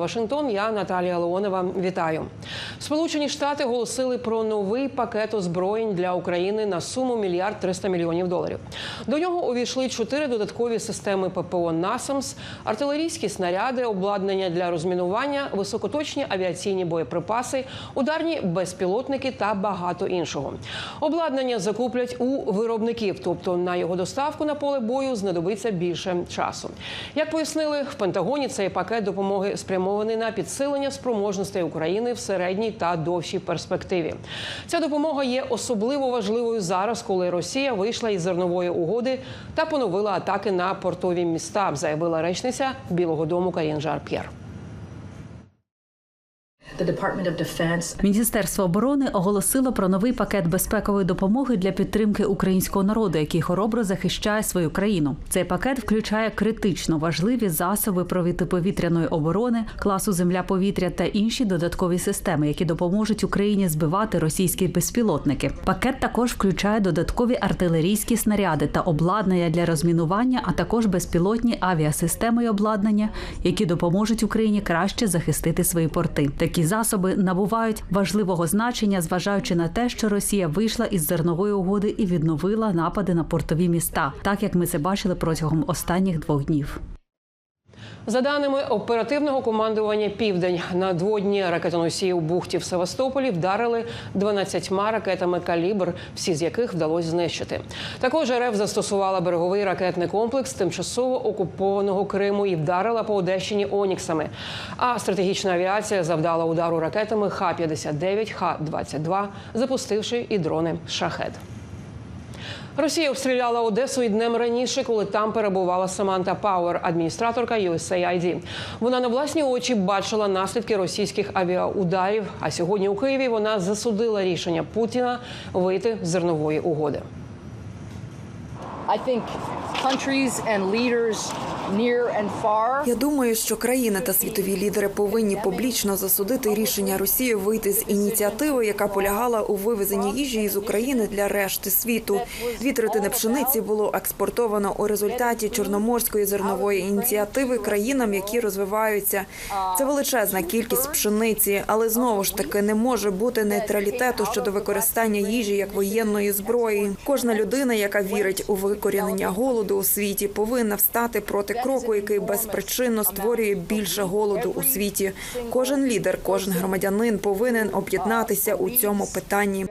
Вашингтон, я Наталія Леонова. Вітаю. Сполучені Штати оголосили про новий пакет озброєнь для України на суму мільярд 300 мільйонів доларів. До нього увійшли чотири додаткові системи ППО «Насамс», артилерійські снаряди, обладнання для розмінування, високоточні авіаційні боєприпаси, ударні безпілотники та багато іншого. Обладнання закуплять у виробників, тобто на його доставку на поле бою знадобиться більше часу. Як пояснили в Пентагоні, цей пакет допомоги спрямований на підсилення спроможностей України в середній та довшій перспективі. Ця допомога є особливо важливою зараз, коли Росія вийшла із зернової угоди та поновила атаки на портові міста, заявила речниця Білого Дому Карін Жар П'єр. Міністерство оборони оголосило про новий пакет безпекової допомоги для підтримки українського народу, який хоробро захищає свою країну. Цей пакет включає критично важливі засоби протиповітряної оборони, класу земля-повітря та інші додаткові системи, які допоможуть Україні збивати російські безпілотники. Пакет також включає додаткові артилерійські снаряди та обладнання для розмінування, а також безпілотні авіасистеми і обладнання, які допоможуть Україні краще захистити свої порти. Такі засоби набувають важливого значення, зважаючи на те, що Росія вийшла із зернової угоди і відновила напади на портові міста, так як ми це бачили протягом останніх двох днів. За даними оперативного командування Південь, надводні ракетоносії у бухті в Севастополі вдарили 12 ракетами калібр, всі з яких вдалося знищити. Також РФ застосувала береговий ракетний комплекс тимчасово окупованого Криму і вдарила по Одещині Оніксами. А стратегічна авіація завдала удару ракетами Х-59, Х-22, запустивши і дрони Шахед. Росія обстріляла Одесу і днем раніше, коли там перебувала Саманта Пауер, адміністраторка USAID. Вона на власні очі бачила наслідки російських авіаударів. А сьогодні у Києві вона засудила рішення Путіна вийти з зернової угоди. I think countries and leaders Я думаю, що країни та світові лідери повинні публічно засудити рішення Росії вийти з ініціативи, яка полягала у вивезенні їжі із України для решти світу. Дві третини пшениці було експортовано у результаті чорноморської зернової ініціативи країнам, які розвиваються. Це величезна кількість пшениці, але знову ж таки не може бути нейтралітету щодо використання їжі як воєнної зброї. Кожна людина, яка вірить у викорінення голоду у світі, повинна встати проти кроку, який безпричинно створює більше голоду у світі. Кожен лідер, кожен громадянин повинен об'єднатися у цьому питанні.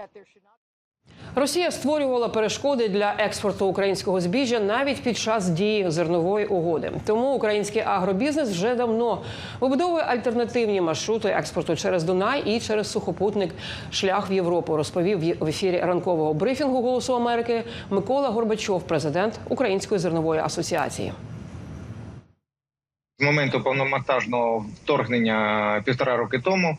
Росія створювала перешкоди для експорту українського збіжжя навіть під час дії зернової угоди. Тому український агробізнес вже давно вибудовує альтернативні маршрути експорту через Дунай і через сухопутник шлях в Європу. Розповів в ефірі ранкового брифінгу Голосу Америки Микола Горбачов, президент Української зернової асоціації. З моменту повномасштабного вторгнення півтора роки тому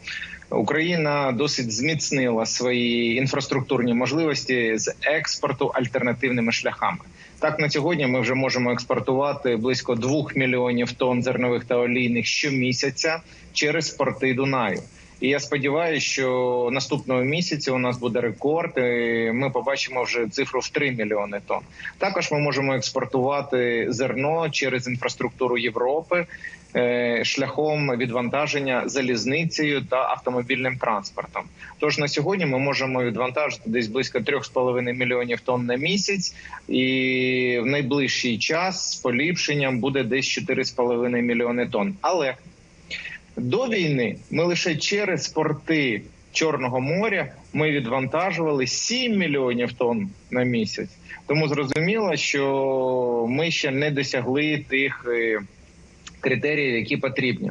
Україна досить зміцнила свої інфраструктурні можливості з експорту альтернативними шляхами. Так на сьогодні ми вже можемо експортувати близько 2 мільйонів тонн зернових та олійних щомісяця через порти Дунаю. І я сподіваюся, що наступного місяця у нас буде рекорд. і Ми побачимо вже цифру в 3 мільйони тонн. Також ми можемо експортувати зерно через інфраструктуру Європи е, шляхом відвантаження залізницею та автомобільним транспортом. Тож на сьогодні ми можемо відвантажити десь близько 3,5 мільйонів тонн на місяць, і в найближчий час з поліпшенням буде десь 4,5 мільйони тонн. Але до війни ми лише через порти Чорного моря ми відвантажували 7 мільйонів тонн на місяць. Тому зрозуміло, що ми ще не досягли тих е, критеріїв, які потрібні.